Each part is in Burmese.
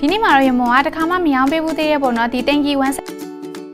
ဒီနေ့မှာတော့ရမုံကတစ်ခါမှမရောင်းပေးဘူးသေးရဲ့ပေါ့နော်ဒီတင်ကြီးဝမ်း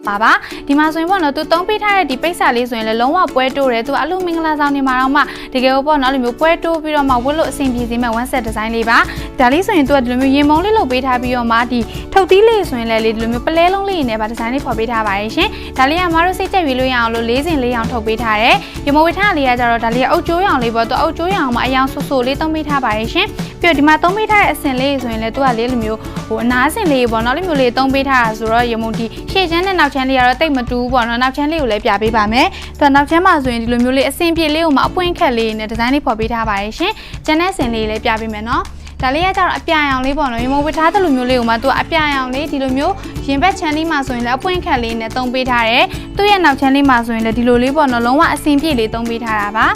ပါပါဒီမှာဆိုရင်ပေါ့နော်သူသုံးပေးထားတဲ့ဒီပိတ်စာလေးဆိုရင်လည်းလုံးဝပွဲတိုးတယ်သူအလိုမင်္ဂလာဆောင်နေမှာတော့မှတကယ်ပေါ့နော်အဲ့လိုမျိုးပွဲတိုးပြီးတော့မှဝတ်လို့အဆင်ပြေစေမဲ့ one set design လေးပါဒါလေးဆိုရင်သူကဒီလိုမျိုးရင်မုံလေးလုပ်ပေးထားပြီးတော့မှဒီ ထုတ်သီးလေးဆိုရင်လည်းလေဒီလိုမျိုးပလဲလုံးလေးနဲ့ပါ design လေးဖော်ပေးထားပါတယ်ရှင်ဒါလေးကမတို့စိတ်ကြက်ရွေးလို့ရအောင်လို့လေးစင်လေးအောင်ထုတ်ပေးထားတယ်ရမုံဝေထားလေးကကြတော့ဒါလေးကအုတ်ကျိုးရောင်လေးပေါ့သူအုတ်ကျိုးရောင်မှာအယောင်ဆူဆူလေးသုံးပေးထားပါတယ်ရှင်ပြီးတော့ဒီမှာသုံးပေးထားတဲ့အစင်လေးဆိုရင်လည်းသူကလေးလိုမျိုးဟိုအနားစင်လေးပေါ့နော်လေးမျိုးလေးသုံးပေးထားတာဆိုတော့ရမုံဒီရှေ့ချမ်းနဲ့နောက်ချမ်းလေးကတော့တိတ်မတူဘူးပေါ့နော်နောက်ချမ်းလေးကိုလည်းပြပေးပါမယ်သူကနောက်ချမ်းမှာဆိုရင်ဒီလိုမျိုးလေးအစင်ပြေလေးကိုမှအပွင့်ခက်လေးနဲ့ဒီဇိုင်းလေးဖော်ပေးထားပါတယ်ရှင်ကျန်တဲ့စင်လေးလည်းပြပေးမယ်နော် ဒါလေးကကြတော့အပြာရောင်လေးပေါ့နော်ရေမုံဝတ်ထားတဲ့လိုမျိုးလေးကိုမှသူကအပြာရောင်လေးဒီလိုမျိုးရင်ဘက်ချမ်းလေးမှာဆိုရင်လည်းအပွင့်ခက်လေးနဲ့သုံးပေးထားတယ်သူ့ရဲ့နောက်ချမ်းလေးမှာဆိုရင်လည်းဒီလိုလေးပေါ့နော်လုံးဝအစင်ပြေလေးသုံးပေးထားတာပါ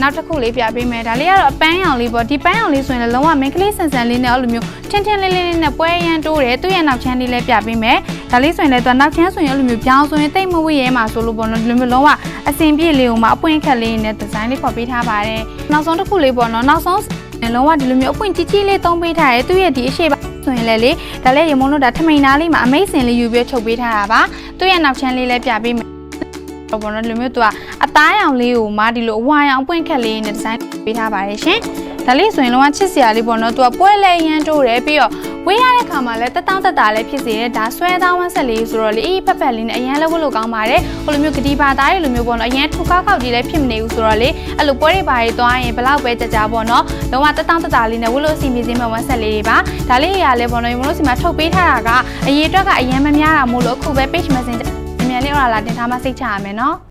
နောက်တစ်ခုလေးပြပေးမယ်ဒါလေးကတော့အပန်းရောင်လေးပေါ့ဒီပန်းရောင်လေးဆိုရင်လည်းလုံးဝမင်းကလေးဆန်ဆန်လေးနဲ့အဲ့လိုမျိုးထင်းထင်းလေးလေးလေးနဲ့ပွဲရန်တိုးတယ်သူ့ရဲ့နောက်ချမ်းလေးလည်းပြပေးမယ်ဒါလေးဆိုရင်လည်းသူကနောက်ချမ်းဆိုရင်အဲ့လိုမျိုးပြောင်းဆိုရင်တိတ်မဝိရဲမှာဆိုလို့ပေါ့နော်ဒီလိုမျိုးလုံးဝအစင်ပြေလေးကိုမှအပွင့်ခက်လေးနဲ့ဒီဇိုင်းလေးဖော်ပေးထားပါတယ်နောက်ဆုံးတစ်ခုလေးပေါ့နော်နောက်ဆုံးလုံးဝဒီလိုမျိုးအပွင့်ကြီးကြီးလေးသုံးပေးထားတယ်သူ့ရဲ့ဒီအရှိပါဆိုရင်လည်းလေဒါလည်းရေမုံလို့ဒါထမိန်သားလေးမှာအမိတ်စင်လေးယူပြီးချုပ်ပေးထားတာပါသူ့ရဲ့နောက်ချမ်းလေးလည်းပြပေးမယ် တော့ဘောနော်ဒီလိုမျိုးသူကအသားရောင်လေးကိုမှဒီလိုအဝါရောင်အပွင့်ခက်လေးနဲ့ဒီဇိုင်းပေးထားပါတယ်ရှင်ဒါလေးဆိုရင်လုံးဝချစ်စရာလေးပေါ့နော်သူကပွဲလဲရမ်းတိုးတယ်ပြီးတော့ဝေးရတဲ့ခါမှာလည်းတက်တောင့်တက်တာလည်းဖြစ်စေတယ်ဒါဆွဲသားဝမ်းဆက်လေးဆိုတော့လေအေးဖက်ဖက်လေးနဲ့အရန်လောက်လို့ကောင်းပါတယ်ဟိုလိုမျိုးဂတိပါသားတွေလိုမျိုးပေါ့နော်အရန်ထူကောက်ကောက်ကြီးလည်းဖြစ်မနေဘူးဆိုတော့လေအဲ့လိုပွဲတွေပါတွေသွားရင်ဘလောက်ပဲကြကြပေါ့နော်လုံးဝတက်တောင့်တက်တာလေးနဲ့ဝလို့အစီအမီစင်းမဲ့ဝမ်းဆက်လေးတွေပါဒါလေးရလည်းပေါ့နော်ဒီမလို့စီမှာထုတ်ပေးထားတာကအရေးအတွက်ကအရန်မများတာမို့လို့အခုပဲ page messenger အ မြန်လေးဟောလာတင်ထားမှစိတ်ချရမယ်နော်